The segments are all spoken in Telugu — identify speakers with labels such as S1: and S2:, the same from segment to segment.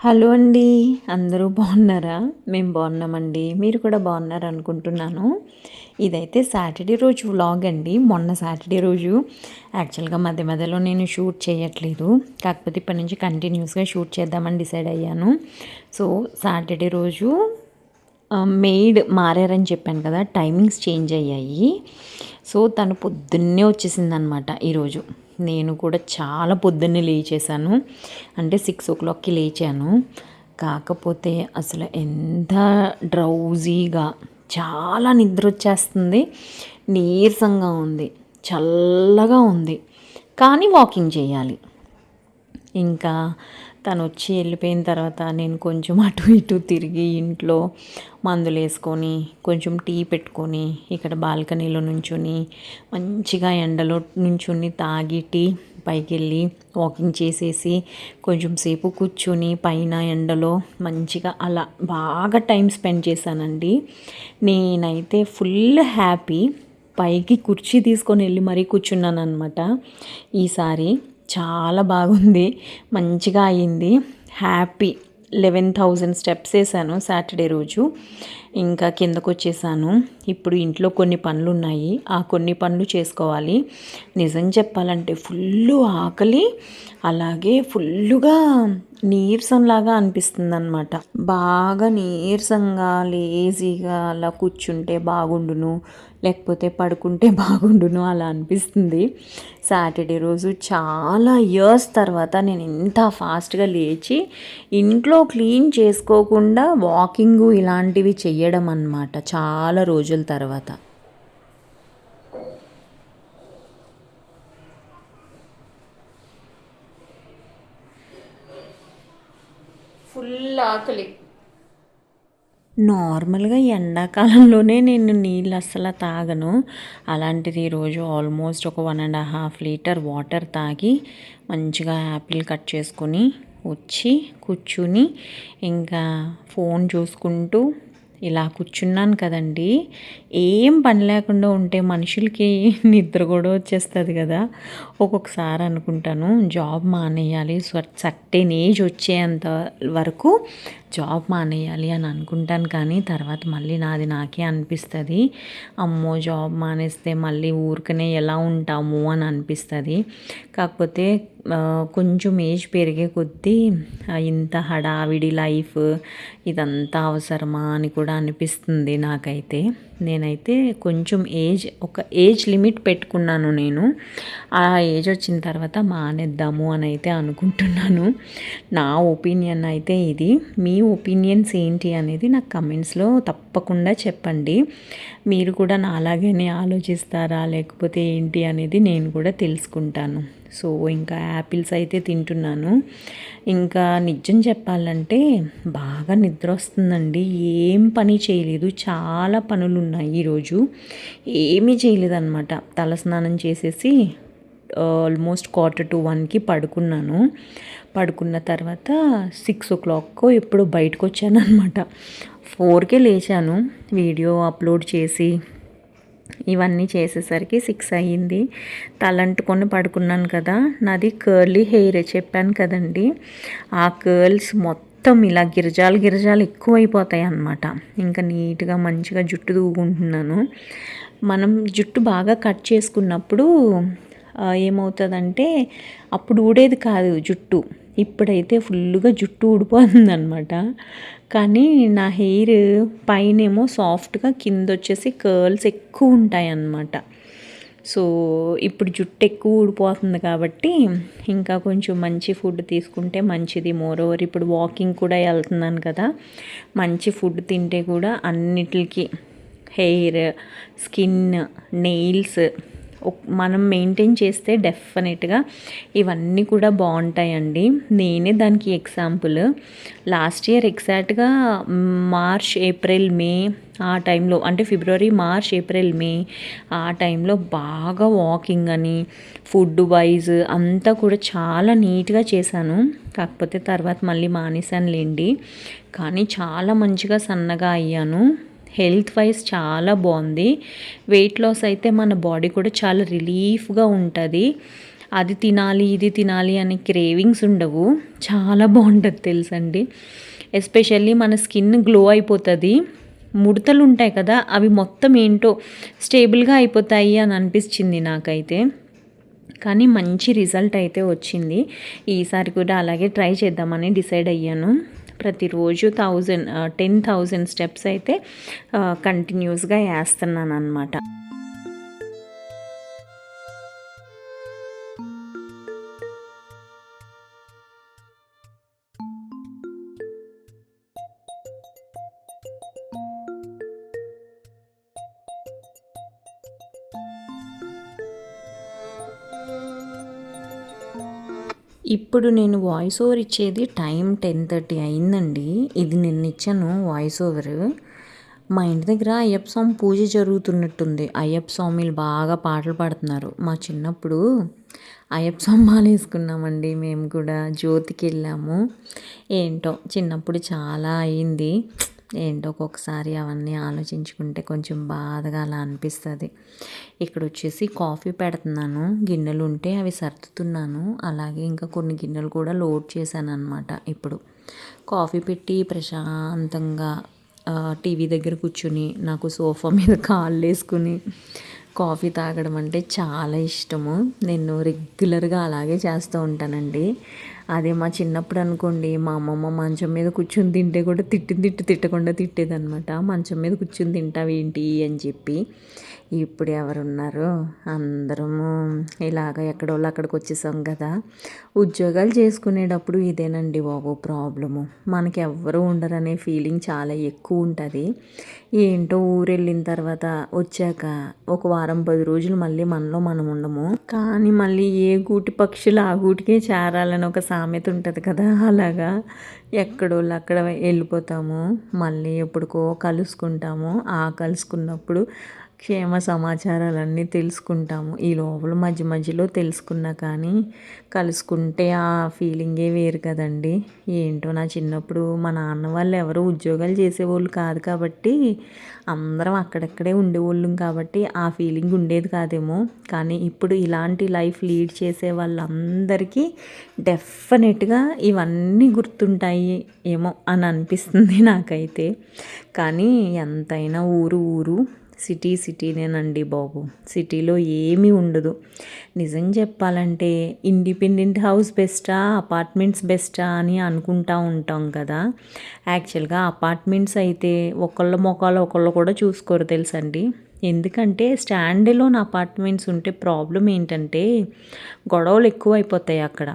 S1: హలో అండి. అందరూ బాగున్నారా? మేము బాగున్నామండి. మీరు కూడా బాగున్నారు అనుకుంటున్నాను ఇదైతే సాటర్డే రోజు వ్లాగ్ అండి. మొన్న సాటర్డే రోజు యాక్చువల్గా మధ్య మధ్యలో నేను షూట్ చేయట్లేదు. కాకపోతే ఇప్పటి నుంచి కంటిన్యూస్గా షూట్ చేద్దామని డిసైడ్ అయ్యాను. సో సాటర్డే రోజు మెయిడ్ మారారని చెప్పాను కదా టైమింగ్స్ చేంజ్ అయ్యాయి. సో తను పొద్దున్నే వచ్చేసిందనమాట ఈరోజు. నేను కూడా చాలా పొద్దున్నే లేచేసాను అంటే సిక్స్ ఓ క్లాక్కి లేచాను. కాకపోతే అసలు ఎంత డ్రౌజీగా చాలా నిద్ర వచ్చేస్తుంది. నీరసంగా ఉంది. చల్లగా ఉంది. కానీ వాకింగ్ చేయాలి. ఇంకా తను వచ్చి వెళ్ళిపోయిన తర్వాత నేను కొంచెం అటు ఇటు తిరిగి ఇంట్లో మందులు వేసుకొని కొంచెం టీ పెట్టుకొని ఇక్కడ బాల్కనీలో నుంచుని మంచిగా ఎండలో నుంచుని తాగి టీ పైకి వెళ్ళి వాకింగ్ చేసేసి కొంచెం సేపు కూర్చొని పైన ఎండలో మంచిగా అలా బాగా టైం స్పెండ్ చేశానండి. నేనైతే ఫుల్ హ్యాపీ. పైకి కుర్చీ తీసుకొని వెళ్ళి మరీ కూర్చున్నాను అనమాట ఈసారి చాలా బాగుంది. మంచిగా అయింది. హ్యాపీ. లెవెన్ థౌజండ్ స్టెప్స్ వేసాను సాటర్డే రోజు. ఇంకా కిందకు వచ్చేసాను ఇప్పుడు ఇంట్లో కొన్ని పనులు ఉన్నాయి ఆ కొన్ని పనులు చేసుకోవాలి. నిజం చెప్పాలంటే ఫుల్ ఆకలి అలాగే ఫుల్లుగా నీరసంలాగా అనిపిస్తుంది అనమాట బాగా నీరసంగా లేజీగా అలా కూర్చుంటే బాగుండును. లేకపోతే పడుకుంటే బాగుండును అలా అనిపిస్తుంది. సాటర్డే రోజు చాలా ఇయర్స్ తర్వాత నేను ఇంత ఫాస్ట్గా లేచి ఇంట్లో క్లీన్ చేసుకోకుండా వాకింగ్ ఇలాంటివి చేయడం అన్నమాట చాలా రోజుల తర్వాత. ఫుల్ ఆకలి. నార్మల్గా ఎండాకాలంలోనే నేను నీళ్ళు అస్సలు తాగను. అలాంటిది ఈరోజు ఆల్మోస్ట్ ఒక one and half litre water తాగి మంచిగా యాపిల్ కట్ చేసుకొని వచ్చి కూర్చుని ఇంకా ఫోన్ చూసుకుంటూ ఇలా కూర్చున్నాను కదండి. ఏం పని లేకుండా ఉంటే మనుషులకి నిద్ర కూడా వచ్చేస్తుంది కదా. ఒక్కొక్కసారి అనుకుంటాను జాబ్ మానేయాలి సర్టెన్ ఏజ్ వచ్చేంత వరకు జాబ్ మానేయాలి అని అనుకుంటాను కానీ తర్వాత మళ్ళీ నాది నాకే అనిపిస్తుంది. అమ్మో జాబ్ మానేస్తే మళ్ళీ ఊరికనే ఎలా ఉంటాము అని అనిపిస్తుంది. కాకపోతే కొంచెం ఏజ్ పెరిగే కొద్దీ ఇంత హడావిడి లైఫ్ ఇదంతా అవసరమా అని కూడా అనిపిస్తుంది నాకైతే. నేనైతే కొంచెం ఏజ్ ఒక ఏజ్ లిమిట్ పెట్టుకున్నాను నేను. ఆ ఏజ్ వచ్చిన తర్వాత మానేద్దాము అని అయితే అనుకుంటున్నాను. నా ఒపీనియన్ అయితే ఇది. మీ ఒపీనియన్స్ ఏంటి అనేది నాకు కమెంట్స్లో తప్పకుండా చెప్పండి. మీరు కూడా నాలాగనే ఆలోచిస్తారా లేకపోతే ఏంటి అనేది నేను కూడా తెలుసుకుంటాను. సో ఇంకా యాపిల్స్ అయితే తింటున్నాను. ఇంకా నిజం చెప్పాలంటే బాగా నిద్ర వస్తుందండి ఏం పని చేయలేదు. చాలా పనులు ఉన్నాయి ఈరోజు. ఏమీ చేయలేదన్నమాట. తలస్నానం చేసేసి ఆల్మోస్ట్ క్వార్టర్ టు వన్కి పడుకున్నాను. పడుకున్న తర్వాత సిక్స్ ఓ క్లాక్ ఎప్పుడు బయటకు వచ్చాను అనమాట ఫోర్కే లేచాను. వీడియో అప్లోడ్ చేసి ఇవన్నీ చేసేసరికి సిక్స్ అయ్యింది. తలంటుకొని పడుకున్నాను కదా నాది కర్లీ హెయిర్ చెప్పాను కదండి. ఆ కర్ల్స్ మొత్తం ఇలా గిరిజాలు గిరిజాలు ఎక్కువైపోతాయి అన్నమాట. ఇంకా నీట్గా మంచిగా జుట్టు దూకుంటున్నాను. మనం జుట్టు బాగా కట్ చేసుకున్నప్పుడు ఏమవుతుందంటే అప్పుడు ఊడేది కాదు జుట్టు. ఇప్పుడైతే ఫుల్గా జుట్టు ఊడిపోతుంది అనమాట కానీ నా హెయిర్ పైనేమో సాఫ్ట్గా కింద వచ్చేసి కర్ల్స్ ఎక్కువ ఉంటాయి అన్నమాట సో ఇప్పుడు జుట్టు ఎక్కువ ఊడిపోతుంది కాబట్టి ఇంకా కొంచెం మంచి ఫుడ్ తీసుకుంటే మంచిది. మోర్ ఓవర్ ఇప్పుడు వాకింగ్ కూడా వెళ్తున్నాను కదా మంచి ఫుడ్ తింటే కూడా అన్నిటికి హెయిర్ స్కిన్ నెయిల్స్ మనం మెయింటైన్ చేస్తే డెఫినెట్గా ఇవన్నీ కూడా బాగుంటాయండి. నేనే దానికి ఎగ్జాంపుల్ లాస్ట్ ఇయర్ ఎగ్జాక్ట్గా మార్చ్ ఏప్రిల్ మే ఆ టైంలో అంటే ఫిబ్రవరి మార్చ్ ఏప్రిల్ మే ఆ టైంలో బాగా వాకింగ్ అని ఫుడ్ వైజ్ అంతా కూడా చాలా నీట్గా చేశాను. కాకపోతే తర్వాత మళ్ళీ మానేశానులేండి. కానీ చాలా మంచిగా సన్నగా అయ్యాను. హెల్త్ వైజ్ చాలా బాగుంది. వెయిట్ లాస్ అయితే మన బాడీ కూడా చాలా రిలీఫ్గా ఉంటుంది. అది తినాలి ఇది తినాలి అని క్రేవింగ్స్ ఉండవు. చాలా బాగుంటుంది తెలుసండి. ఎస్పెషల్లీ మన స్కిన్ గ్లో అయిపోతుంది. ముడతలు ఉంటాయి కదా అవి మొత్తం ఏంటో స్టేబుల్గా అయిపోతాయి అని అనిపించింది నాకైతే. కానీ మంచి రిజల్ట్ అయితే వచ్చింది. ఈసారి కూడా అలాగే ట్రై చేద్దామని డిసైడ్ అయ్యాను. ప్రతిరోజు థౌజండ్ టెన్ థౌజండ్ స్టెప్స్ అయితే కంటిన్యూస్గా వేస్తున్నాను అనమాట ఇప్పుడు నేను వాయిస్ ఓవర్ ఇచ్చేది టైం టెన్ థర్టీ అయిందండి. ఇది నిన్న ఇచ్చాను వాయిస్ ఓవర్ మా ఇంటి దగ్గర అయ్యప్ప స్వామి పూజ జరుగుతున్నట్టుంది. అయ్యప్ప స్వామిలు బాగా పాటలు పాడుతున్నారు. మా చిన్నప్పుడు అయ్యప్ప స్వామి మాల వేసుకున్నామండి. మేము కూడా జ్యోతికి వెళ్ళాము. ఏంటో చిన్నప్పుడు చాలా అయింది. ఏంటో ఒక్కొక్కసారి అవన్నీ ఆలోచించుకుంటే కొంచెం బాధగా అలా అనిపిస్తుంది. ఇక్కడ వచ్చేసి కాఫీ పెడుతున్నాను. గిన్నెలు ఉంటే అవి సర్దుతున్నాను. అలాగే ఇంకా కొన్ని గిన్నెలు కూడా లోడ్ చేశాను అనమాట ఇప్పుడు. కాఫీ పెట్టి ప్రశాంతంగా టీవీ దగ్గర కూర్చుని నాకు సోఫా మీద కాళ్ళు వేసుకుని కాఫీ తాగడం అంటే చాలా ఇష్టము. నేను రెగ్యులర్గా అలాగే చేస్తూ ఉంటానండి. అదే మా చిన్నప్పుడు అనుకోండి మా అమ్మమ్మ మంచం మీద కూర్చొని తింటే కూడా తిట్టి తిట్టి తిట్టకుండా తిట్టేదనమాట మంచం మీద కూర్చొని తింటావేంటి? అని చెప్పి ఇప్పుడు ఎవరున్నారు? అందరము ఇలాగ ఎక్కడోళ్ళు అక్కడికి వచ్చేసాం కదా. ఉద్యోగాలు చేసుకునేటప్పుడు ఇదేనండి బాబు ప్రాబ్లము. మనకి ఎవ్వరూ ఉండరనే ఫీలింగ్ చాలా ఎక్కువ ఉంటుంది. ఏంటో ఊరు వెళ్ళిన తర్వాత వచ్చాక ఒక వారం పది రోజులు మళ్ళీ మనలో మనం ఉండము. కానీ మళ్ళీ ఏ గూటి పక్షులు ఆ గూటికే చేరాలని ఒక సామెత ఉంటుంది కదా. అలాగా ఎక్కడోళ్ళు అక్కడ వెళ్ళిపోతాము. మళ్ళీ ఎప్పుడుకో కలుసుకుంటాము. ఆ కలుసుకున్నప్పుడు క్షేమ సమాచారాలన్నీ తెలుసుకుంటాము. ఈ లోపల మధ్య మధ్యలో తెలుసుకున్నా కానీ కలుసుకుంటే ఆ ఫీలింగే వేరు కదండి. ఏంటో నా చిన్నప్పుడు మా నాన్న వాళ్ళు ఎవరు ఉద్యోగాలు చేసేవాళ్ళు కాదు కాబట్టి అందరం అక్కడక్కడే ఉండేవాళ్ళం కాబట్టి ఆ ఫీలింగ్ ఉండేది కాదేమో. కానీ ఇప్పుడు ఇలాంటి లైఫ్ లీడ్ చేసే వాళ్ళందరికీ డెఫినెట్గా ఇవన్నీ గుర్తుంటాయి ఏమో అని అనిపిస్తుంది నాకైతే. కానీ ఎంతైనా ఊరు ఊరు సిటీ సిటీనేనండి బాబు. సిటీలో ఏమీ ఉండదు. నిజం చెప్పాలంటే ఇండిపెండెంట్ హౌస్ బెస్టా అపార్ట్మెంట్స్ బెస్టా అని అనుకుంటా ఉంటాం కదా. యాక్చువల్గా అపార్ట్మెంట్స్ అయితే ఒకళ్ళ మొఖాలు ఒకళ్ళు కూడా చూసుకోరు తెలుసండి. ఎందుకంటే స్టాండ్లోన్ అపార్ట్మెంట్స్ ఉంటే ప్రాబ్లం ఏంటంటే గొడవలు ఎక్కువ అయిపోతాయి అక్కడ.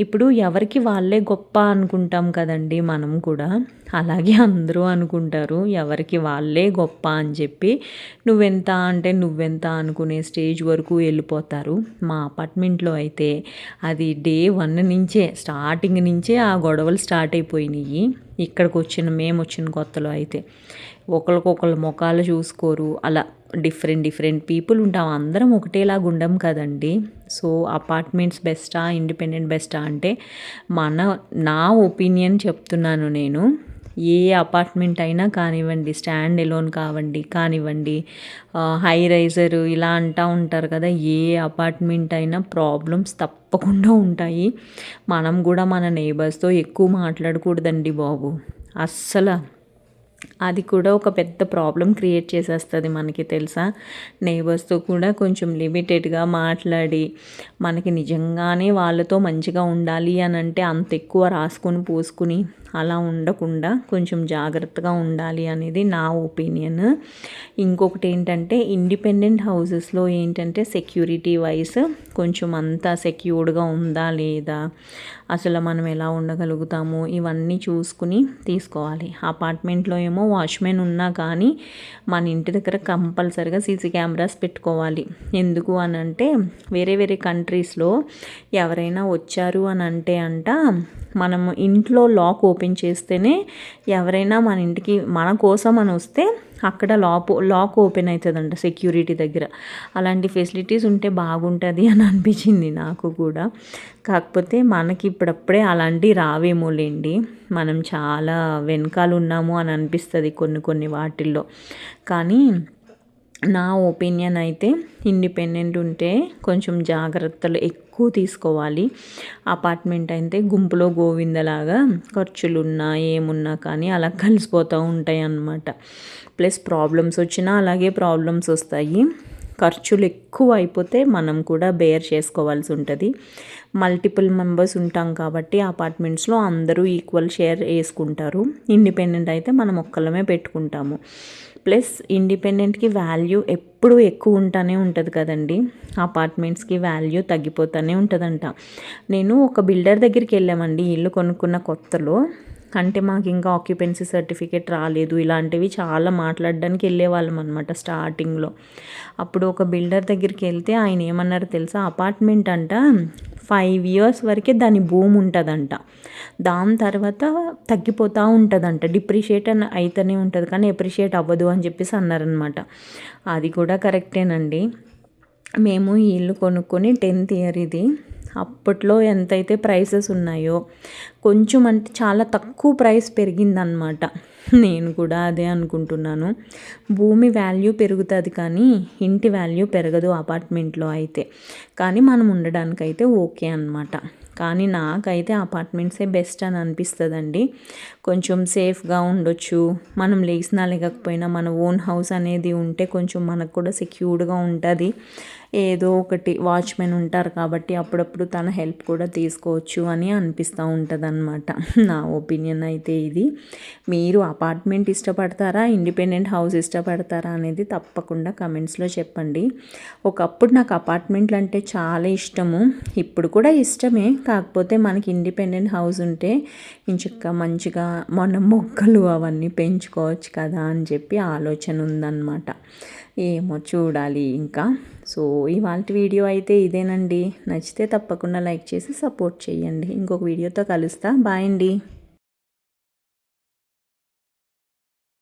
S1: ఇప్పుడు ఎవరికి వాళ్ళే గొప్ప అనుకుంటాం కదండి మనం కూడా. అలాగే అందరూ అనుకుంటారు ఎవరికి వాళ్ళే గొప్ప అని చెప్పి నువ్వెంత అంటే నువ్వెంత అనుకునే స్టేజ్ వరకు వెళ్ళిపోతారు. మా అపార్ట్మెంట్లో అయితే అది డే వన్ నుంచే స్టార్టింగ్ నుంచే ఆ గొడవలు స్టార్ట్ అయిపోయినాయి. ఇక్కడికి వచ్చిన మేము వచ్చిన కొత్తలో అయితే. ఒకరికొకరు ముఖాలు చూసుకోరు. అలా డిఫరెంట్ డిఫరెంట్ పీపుల్ ఉంటాం. అందరం ఒకటేలాగా ఉండం కదండి. సో అపార్ట్మెంట్స్ బెస్టా ఇండిపెండెంట్ బెస్టా అంటే మన నా ఒపీనియన్ చెప్తున్నాను నేను. ఏ అపార్ట్మెంట్ అయినా కానివ్వండి స్టాండ్ ఎలోన్ కావండి కానివ్వండి హై రైజర్ ఇలా అంటూ ఉంటారు కదా ఏ అపార్ట్మెంట్ అయినా ప్రాబ్లమ్స్ తప్పకుండా ఉంటాయి. మనం కూడా మన నేబర్స్తో ఎక్కువ మాట్లాడకూడదండి బాబు. అస్సలు. అది కూడా ఒక పెద్ద ప్రాబ్లం క్రియేట్ చేసేస్తుంది మనకి తెలుసా? నేబర్స్తో కూడా కొంచెం లిమిటెడ్గా మాట్లాడి మనకి నిజంగానే వాళ్ళతో మంచిగా ఉండాలి అని అంటే అంత ఎక్కువ రాసుకొని పోసుకుని అలా ఉండకుండా కొంచెం జాగ్రత్తగా ఉండాలి అనేది నా ఒపీనియన్. ఇంకొకటి ఏంటంటే ఇండిపెండెంట్ హౌసెస్లో ఏంటంటే సెక్యూరిటీ వైస్ కొంచెం అంతా సెక్యూర్డ్గా ఉందా లేదా అసలు మనం ఎలా ఉండగలుగుతాము ఇవన్నీ చూసుకుని తీసుకోవాలి. అపార్ట్మెంట్లో ఏమో వాచ్మెన్ ఉన్నా కానీ మన ఇంటి దగ్గర కంపల్సరిగా సీసీ కెమెరాస్ పెట్టుకోవాలి. ఎందుకు అని అంటే వేరే వేరే కంట్రీస్లో ఎవరైనా వచ్చారు అని అంటే అంట మనము ఇంట్లో లాక్ ఓపెన్ చేస్తేనే ఎవరైనా మన ఇంటికి మన కోసం అని వస్తే అక్కడ లాక్ లాక్ ఓపెన్ అవుతుందంట సెక్యూరిటీ దగ్గర. అలాంటి ఫెసిలిటీస్ ఉంటే బాగుంటుంది అని అనిపించింది నాకు కూడా. కాకపోతే మనకి ఇప్పుడప్పుడే అలాంటివి రావేమోలేండి. మనం చాలా వెనకాల ఉన్నాము అని అనిపిస్తుంది కొన్ని కొన్ని వాటిల్లో. కానీ నా ఒపీనియన్ అయితే ఇండిపెండెంట్ ఉంటే కొంచెం జాగ్రత్తలు ఎక్కువ తీసుకోవాలి. అపార్ట్మెంట్ అయితే గుంపులో గోవిందలాగా ఖర్చులున్నా ఏమున్నా కానీ అలా కలిసిపోతూ ఉంటాయి అన్నమాట ప్లస్ ప్రాబ్లమ్స్ వచ్చినా అలాగే ప్రాబ్లమ్స్ వస్తాయి. ఖర్చులు ఎక్కువ అయిపోతే మనం కూడా బేర్ చేసుకోవాల్సి ఉంటుంది. మల్టిపుల్ మెంబర్స్ ఉంటాం కాబట్టి అపార్ట్మెంట్స్లో అందరూ ఈక్వల్ షేర్ వేసుకుంటారు. ఇండిపెండెంట్ అయితే మనం ఒక్కలమే పెట్టుకుంటాము. ప్లస్ ఇండిపెండెంట్కి వాల్యూ ఎప్పుడు ఎక్కువ ఉంటానే ఉంటుంది కదండి. అపార్ట్మెంట్స్కి వాల్యూ తగ్గిపోతూనే ఉంటుందంట. నేను ఒక బిల్డర్ దగ్గరికి వెళ్ళామండి ఇల్లు కొనుక్కున్న కొత్తలో. అంటే మాకు ఇంకా ఆక్యుపెన్సీ సర్టిఫికేట్ రాలేదు. ఇలాంటివి చాలా మాట్లాడడానికి వెళ్ళేవాళ్ళం అనమాట స్టార్టింగ్లో అప్పుడు ఒక బిల్డర్ దగ్గరికి వెళ్తే ఆయన ఏమన్నారు తెలుసా? అపార్ట్మెంట్ అంట ఫైవ్ ఇయర్స్ వరకే దాని భూమి ఉంటుందంట. దాని తర్వాత తగ్గిపోతూ ఉంటుందంట. డిప్రిషియేట్ అని అయితేనే ఉంటుంది. కానీ ఎప్రిషియేట్ అవ్వదు అని చెప్పేసి అన్నారనమాట అది కూడా కరెక్టేనండి. మేము ఈ ఇల్లు కొనుక్కొని టెన్త్ ఇయర్ ఇది అప్పట్లో ఎంతైతే ప్రైసెస్ ఉన్నాయో కొంచెం అంటే చాలా తక్కువ ప్రైస్ పెరిగిందనమాట నేను కూడా అదే అనుకుంటున్నాను. భూమి వాల్యూ పెరుగుతుంది కానీ ఇంటి వాల్యూ పెరగదు అపార్ట్మెంట్లో అయితే. కానీ మనం ఉండడానికైతే ఓకే అనమాట కానీ నాకైతే అపార్ట్మెంట్సే బెస్ట్ అని అనిపిస్తుందండి. కొంచెం సేఫ్గా ఉండొచ్చు. మనం లేచినా లేకపోయినా మన ఓన్ హౌస్ అనేది ఉంటే కొంచెం మనకు కూడా సెక్యూర్డ్గా ఉంటుంది. ఏదో ఒకటి వాచ్మెన్ ఉంటారు కాబట్టి అప్పుడప్పుడు తన హెల్ప్ కూడా తీసుకోవచ్చు అని అనిపిస్తూ ఉంటుంది అనమాట నా ఒపీనియన్ అయితే ఇది. మీరు అపార్ట్మెంట్ ఇష్టపడతారా? ఇండిపెండెంట్ హౌస్ ఇష్టపడతారా? అనేది తప్పకుండా కమెంట్స్లో చెప్పండి. ఒకప్పుడు నాకు అపార్ట్మెంట్లు అంటే చాలా ఇష్టము. ఇప్పుడు కూడా ఇష్టమే. కాకపోతే మనకి ఇండిపెండెంట్ హౌస్ ఉంటే ఇంచక్క మంచిగా మన మొక్కలు అవన్నీ పెంచుకోవచ్చు కదా అని చెప్పి ఆలోచన ఉందన్నమాట. ఏమో చూడాలి ఇంకా. సో ఇవాళ వీడియో అయితే ఇదేనండి. నచ్చితే తప్పకుండా లైక్ చేసి సపోర్ట్ చేయండి. ఇంకొక వీడియోతో కలుస్తా. బాయ్ అండి.